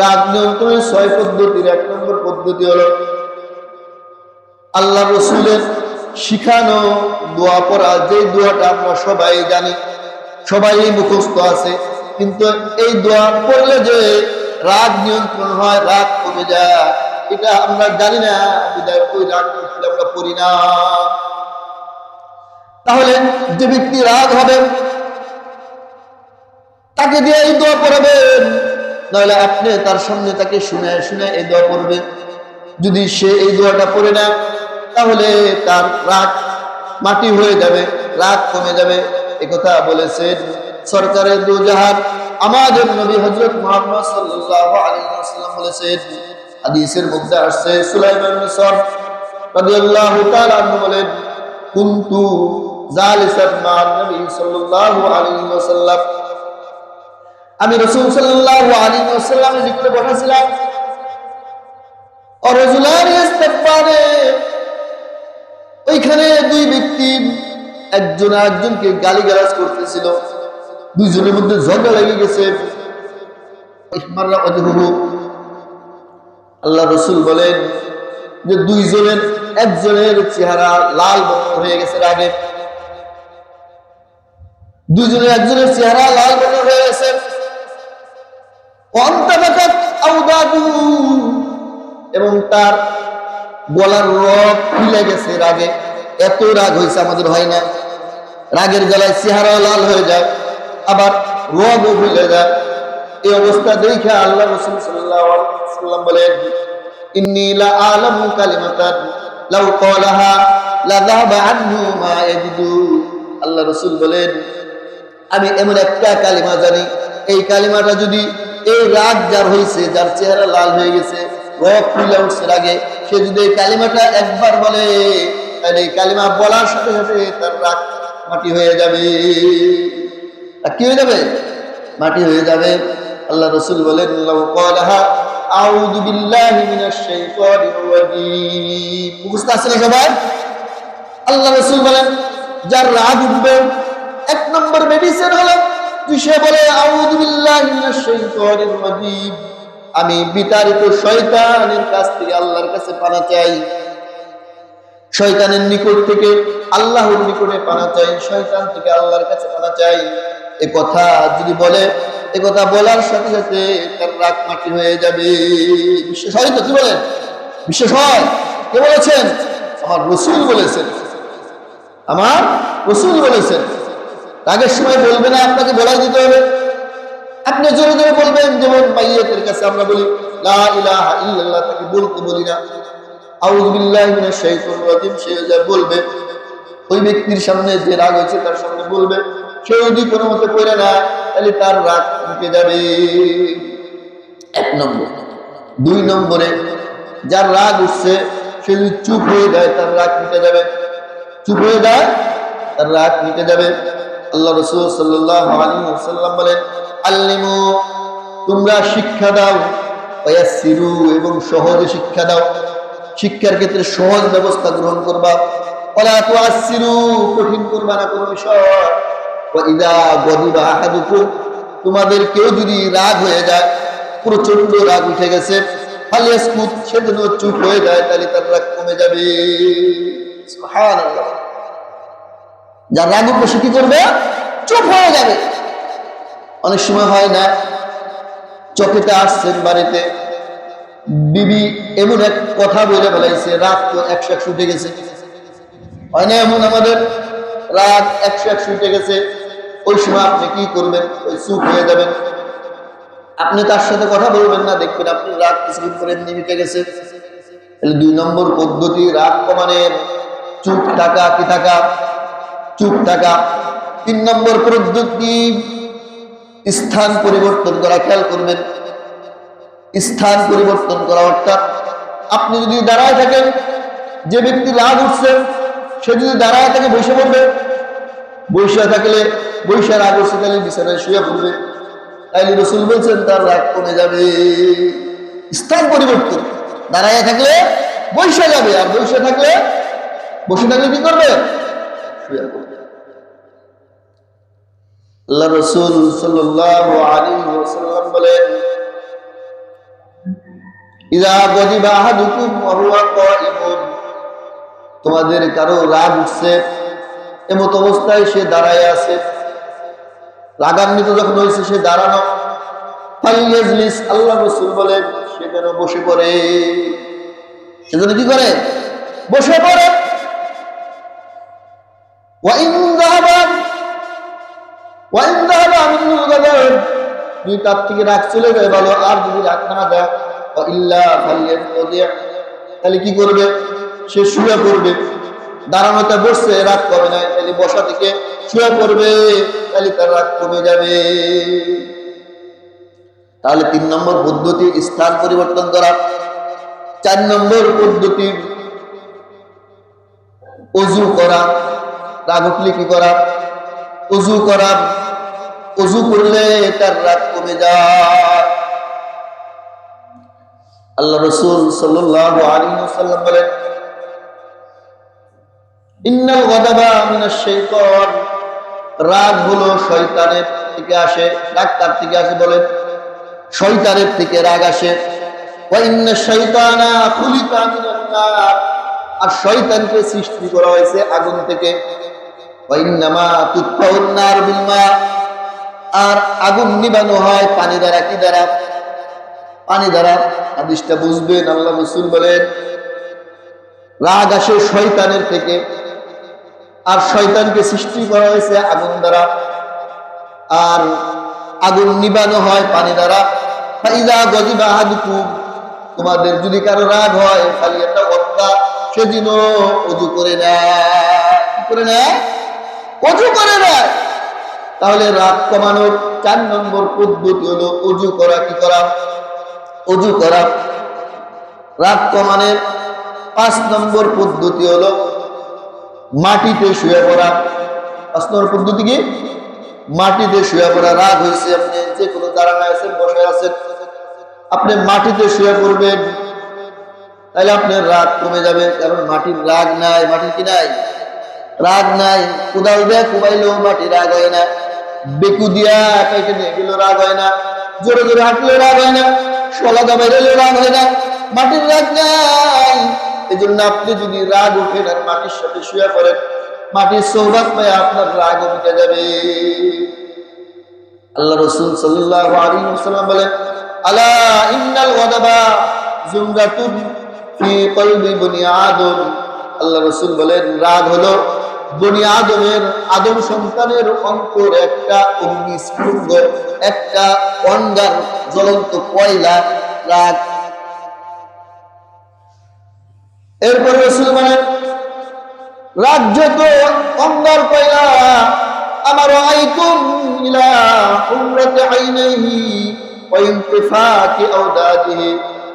রাগ নিয়ন্ত্রণের ছয় পদ্ধতির, এক নম্বর পদ্ধতি হলো আল্লাহ রসুলের শিখানো দোয়া পড়া। যে দোয়াটা আমরা সবাই জানি, সবাই মুখস্থ আছে, কিন্তু এই দোয়া পড়লে যে রাগ নিয়ন্ত্রণ হয় রাগ কমে যায়, এটা আমরা জানি না, বিদায় ওই রাগ আমরা পড়ি না। তাহলে যে ব্যক্তি রাগ হবে, তাকে দিয়ে এই দোয়া পড়াবেন। নাহলে আপনি তার সামনে তাকে শুনে শুনে এই দোয়া করবে যদি সে এই দোয়াটা পড়ে না, তাহলে তার রাগ মাটি হয়ে যাবে, রাগ কমে যাবে। একথা বলেছেন সরকারের দুজাহান। আমাদের নবী হজরত মোহাম্মদ সাল্লাল্লাহু আলাইহি ওয়াসাল্লাম বলেছেন, হাদিসের মধ্যে আসছে সুলাইমান রাদিয়াল্লাহু তাআলা বলেন, কুনতু জালিসান মা নবী সাল্লাল্লাহু আলাইহি ওয়াসাল্লাম আমি রাসূল ওয়াসাল্লামের জিকরে বসেছিলাম। ওইখানে দুই ব্যক্তি একজন একজনকে গালিগালাজ করতেছিল। দুইজনের মধ্যে ঝগড়া লেগে গেছে। আল্লাহ রসুল বলেন যে দুইজনের, একজনের চেহারা লাল বর্ণ হয়ে গেছে আগে দুইজনের, একজনের চেহারা লাল বর্ণ হয়ে গেছে। এবং তার গলার রগ খুলে গেছে রাগে। এত রাগ হয়েছে আমাদের, হয় না? রাগের গলায় চেহারা লাল হয়ে যায়, আবার রগও খুলে যায়। এই অবস্থা দেখে আল্লাহ রসুল সাল্লাম বলেন, ইন্নি লা আলামু কালিমাতান, লাউ ক্বালাহা লা যাহাবা মা ইয়াজিদু। আল্লাহ রসুল বলেন, আমি এমন একটা কালিমা জানি, এই কালিমাটা যদি এই রাগ যার হয়েছে যার চেহারা লাল হয়ে গেছে রাগে। সে যদি এই কালিমাটা একবার বলে, তাহলে কালিমা বলার সাথে সাথে তার রাগ মাটি হয়ে যাবে। কি হয়ে যাবে? মাটি হয়ে যাবে। আল্লাহ রসুল বলেন আল্লাহ রসুল বলেন, যার রাগ উঠবে, এক নম্বর মেডিসিন হলো সে বলে, আউযু বিল্লাহি আমি বিতাড়িত শয়তানের কাছ থেকে আল্লাহর কাছে পানা চাই। শয়তানের নিকট থেকে, আল্লাহর নিকটে পানা চাই। শয়তান থেকে আল্লাহর কাছে পানা চাই। এ কথা যদি বলে, এ কথা বলার সাথে সাথে তার রাগ মাটি হয়ে যাবে। বিশ্বাস হয় তো, কি বলেন? বিশ্বাস হয়। কে বলেছেন? আমার রসুল বলেছেন। আমার রসুল বলেছেন। রাগের সময় বলবে না, আপনাকে বলাই দিতে হবে। আপনি জোরে জোরে বলবেন, যেমন মাইয়াতের কাছে আমরা বলি, লা ইলাহা ইল্লাল্লাহ তাকে বলতে বলি না। আউযু বিল্লাহি মিনাশ শাইতানির রাজিম, সে যা বলবে, ওই ব্যক্তির সামনে যে রাগ হয়েছে তার সামনে বলবে। সে যদি কোনো মতে করে না, তাহলে তার রাগ মিটে যাবে। এক নম্বর। দুই নম্বরে, যার রাগ উঠছে, সে যদি চুপ হয়ে যায়, তার রাগ মিটে যাবে। চুপ হয়ে যায়, তার রাগ মিটে যাবে। আল্লাহ রসুল সাল্লাহ আলী সাল্লাম বলেন আল্লিমু, তোমরা শিক্ষা দাও ওয়াসিরু এবং সহজে শিক্ষা দাও। শিক্ষার ক্ষেত্রে সহজ ব্যবস্থা গ্রহণ করবা। তোমাদের কেউ যদি রাগ হয়ে যায় প্রচণ্ড রাগ উঠে গেছে ফালিয়াসকুত চুপ হয়ে যায়, তাহলে তার রাগ কমে যাবে। যার রাগ উঠবে সে কি করবে? চুপ হয়ে যাবে। অনেক সময় হয় না চকেতে আসছেন বাড়িতে, বিবি এমন এক কথা বলে ফেলাইছে, রাত তো একশো একশো উঠে গেছে। হয় না এমন আমাদের? রাত একশো একশো উঠে গেছে, ওই সময় আপনি কি করবেন? ওই চুপ হয়ে যাবেন। আপনি তার সাথে কথা বলবেন না, দেখবেন আপনি রাগ কিছুদিন করে এমনি মিটে গেছে। তাহলে দুই নম্বর পদ্ধতি রাগ কমানের। চুপ থাকা, কি থাকা? চুপ থাকা। তিন নম্বর পদ্ধতি স্থান পরিবর্তন করা, খেয়াল করবেন। স্থান পরিবর্তন করা অর্থাৎ আপনি যদি দাঁড়ায় থাকেন, যে ব্যক্তি রাগ উঠছেন সে যদি দাঁড়ায় থাকে বসে পড়বে। বৈশা থাকলে বৈশা রাগ উঠছে তাহলে বিছানায় শুয়ে পড়বে। তাইলে রসুল বলছেন, তার রাগ কমে যাবে। স্থান পরিবর্তন। দাঁড়ায় থাকলে বৈশা যাবে, আর বৈশা থাকলে, বসে থাকলে কি করবে? শুয়ে পড়বে। আল্লাহ রসুল বলেন তোমাদের কারও রাগ উঠছে, এমত অবস্থায় সে দাঁড়ায় আছে। রাগান্বিত যখন হয়েছে সে দাঁড়ানো। ফালিয়াজলিস, আল্লাহ রসুল বলেন, সে যেন বসে পড়ে। সে যেন কি করে? বসে পড়ে। ওয়াইন যদি তার থেকে রাগ চলে যায় ভালো আর যদি রাগ না ফালিয়াজলিস তাহলে কি করবে? সে শুয়ে পড়বে। দাঁড়ানোতে বসছে, রাগ কমে নাই, তাহলে বসা থেকে শুয়ে পড়বে, তাহলে তার রাগ কমে যাবে। তাহলে তিন নম্বর পদ্ধতি, স্থান পরিবর্তন করা। চার নম্বর পদ্ধতি, অজু করা, রাগ উঠলে কি করা? অজু করা অজু করলে তার রাগ কমে যায়। আল্লাহ রসুল সাল্লাহ আলী সাল্লাম বলেন, ইন্নাল গদাবা মিনাশ শাইতান। রাগ হলো শয়তানের থেকে আসে, রাগ কার থেকে আসে বলে শয়তানের থেকে রাগ আসে। আর শয়তানকে সৃষ্টি করা হয়েছে আগুন থেকে। আর আগুন নিবানো হয় পানি দ্বারা, কি দ্বারা? পানি দ্বারা। হাদিসটা বুঝবেন, আল্লাহ রাসূল বলেন, রাগ আসে শয়তানের থেকে। আর শয়তানকে সৃষ্টি করা হয়েছে আগুন দ্বারা। আর আগুন নিবানো হয় পানি দ্বারা। ফাইদা গজিবা আহাদুকুম। তোমাদের যদি কারও রাগ হয় একটা হত্যা সেদিন অজু করে নেয়। করে নেয়? অজু করে নেয়। তাহলে রাত কমানোর চার নম্বর পদ্ধতি হলো অজু করা, কি করা? অজু করা। রাত কমানোর পাঁচ নম্বর পদ্ধতি হলো মাটিতে শুয়ে পড়া। পাঁচ নম্বর পদ্ধতি কি? মাটিতে শুয়ে পড়া। রাগ হয়েছে, আপনি যে কোনো দাঁড়ানো আছেন বসে আছেন। আপনি মাটিতে শুয়ে পড়বেন। তাহলে আপনার রাগ কমে যাবে, কারণ মাটির রাগ নাই, মাটির কি নাই? রাগ নাই, কোদাল দেয় কুবাইলেও মাটি রাগ হয় না। বেকু দিয়া কাইটে নিয়ে গেলেও রাগ হয় না। জোরে জোরে হাঁটলেও রাগ হয় না। শলা দাবাই রাগ হয় না। মাটির রাগ নাই। এই জন্য আপনি যদি রাগ উঠেন আর মাটির সাথে শুয়ে পড়েন, মাটির সৌভাগ পায় আপনার রাগ উঠে যাবে। আল্লাহ রসুল সাল্লাল্লাহু আলাইহি ওয়াসাল্লাম বলেন, আলা ইন্নাল গদাবা জুমরাতুন ফি কলবি বনি আদম আল্লাহ রসুল বলেন, রাগ হলো বনি আদমের, আদম সন্তানের একটা একটা অঙ্গার জ্বলন্ত কয়লা, রাগ। এরপরে রসুল বলেন রাজ্য তো অঙ্গার কয়লা আমার আইকুম ইলা উমরাতে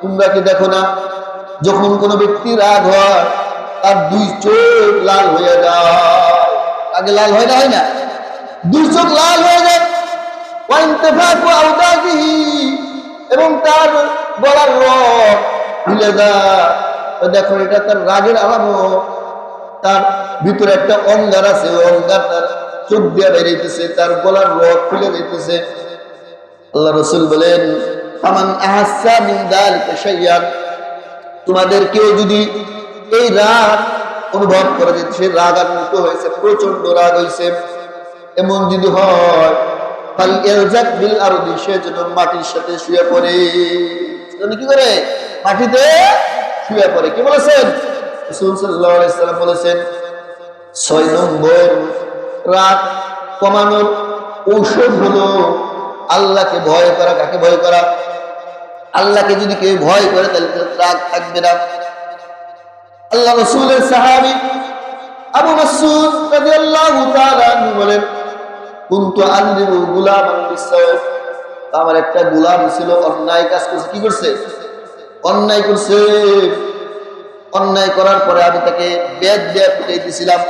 তোমরা কি দেখো না, যখন কোনো ব্যক্তি রাগ হয় তার দুই চোখ লাল হয়ে যায়। আগে লাল হয় না হয় না? দুই চোখ লাল হয়ে যায়। এবং তার গলার রক খুলে যায়। দেখো, এটা তার রাগের আলামত। তার ভিতরে একটা অঙ্গার আছে অঙ্গার তার চোখ দিয়ে বেরিয়েছে তার গলার রক খুলে যেতেছে আল্লাহ রসুল বলেন আমান আহাসা মিন শাইয়ান তোমাদের কেউ যদি এই রাগ অনুভব করে যে সে রাগান্বিত হয়েছে প্রচণ্ড রাগ হয়েছে। এমন যদি হয় বিল আরদি, সে যেন মাটির সাথে শুয়ে পড়ে। কি করে? মাটিতে শুয়ে পড়ে। কি বলেছেন? সাল্লাম বলেছেন, ছয় নম্বর রাগ কমানোর ঔষধ হলো আল্লাহকে ভয় করা। কাকে ভয় করা? আল্লাহকে যদি কেউ ভয় করে, তাহলে রাগ থাকবে না। আল্লাহ রসুলের সাহাবি আবু মাসুদ রাদিয়াল্লাহু তাআলা বলেন, কুনতু আনদিবু গুলামান আমার একটা গোলাম ছিল, অন্যায় কাজ করছে। কি করছে? অন্যায় করছে। অন্যায় করার পরে আমি তাকে বেদ দিয়ে পিটাই দিয়েছিলাম।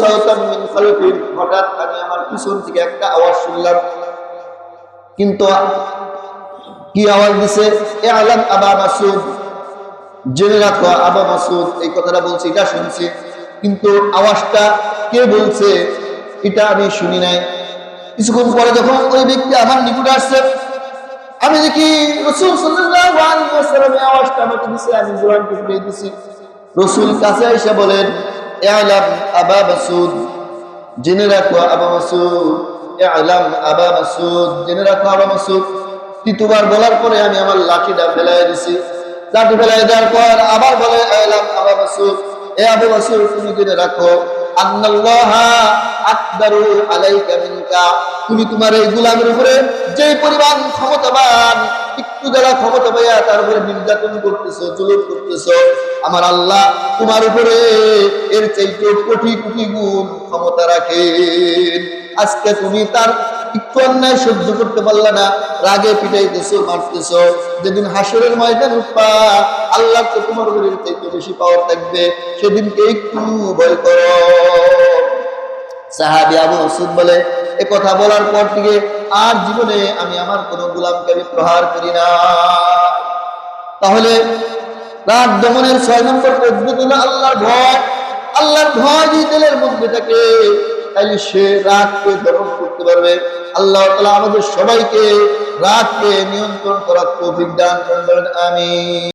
সাওতাম মিন খালফি হঠাৎ আমি আমার পিছন থেকে একটা আওয়াজ শুনলাম। কিন্তু কি আওয়াজ দিছে? এ আলাম আবা মাসুদ জেনে রাখো, আবা মাসুদ, এই কথাটা বলছি, এটা শুনছি। কিন্তু আওয়াজটা কে বলছে, এটা আমি শুনি নাই। কিছুক্ষণ পরে যখন ওই ব্যক্তি আমার নিকটে আসছে, আমি দেখি রসুল আওয়াজটা আমি কোরআন টুকরে দিছি। রসুল কাছে এসে বলেন ইআলাম আবা মাসুদ। জেনে রাখো, আবা মাসুদ ইআলাম আবা মাসুদ। জেনে রাখো, আবা মাসুদ, তৃতীয়বার বলার পরে আমি আমার লাঠিটা ফেলাই দিছি। লাঠি ফেলাই দেওয়ার পর আবার বলে ইআলাম আবা মাসুদ এ আবু মাসুদ তুমি জেনে রাখো তুমি তোমার এই গোলামের উপরে যে পরিমাণ ক্ষমতাবান, একটু যারা ক্ষমতা পাইয়া তার উপরে নির্যাতন করতেছো, জুলুম করতেছো, আমার আল্লাহ তোমার উপরে এর চাইতে কোটি কোটি গুণ ক্ষমতা রাখেন। আজকে তুমি তার একটু অন্যায় সহ্য করতে পারলে না, রাগে পিটাইতেছো, মারতেছো। যেদিন হাসরের ময়দান উঠবা, আল্লাহ তো তোমার উপরে চাইতে বেশি পাওয়ার থাকবে। সেদিনকে একটু ভয় করো। সাহাবি আবু মাসুদ বলে, এ কথা বলার পর থেকে আর জীবনে আমি আমার কোন গোলামকে আমি প্রহার করি না। তাহলে রাত দমনের ছয় নম্বর পদ্ধতি আল্লাহর ভয়? আল্লাহর ভয় দিলের মধ্যে থাকে। তাহলে সে রাগকে দমন করতে পারবে। আল্লাহ তালা আমাদের সবাইকে রাগকে নিয়ন্ত্রণ করার তৌফিক করেন আমি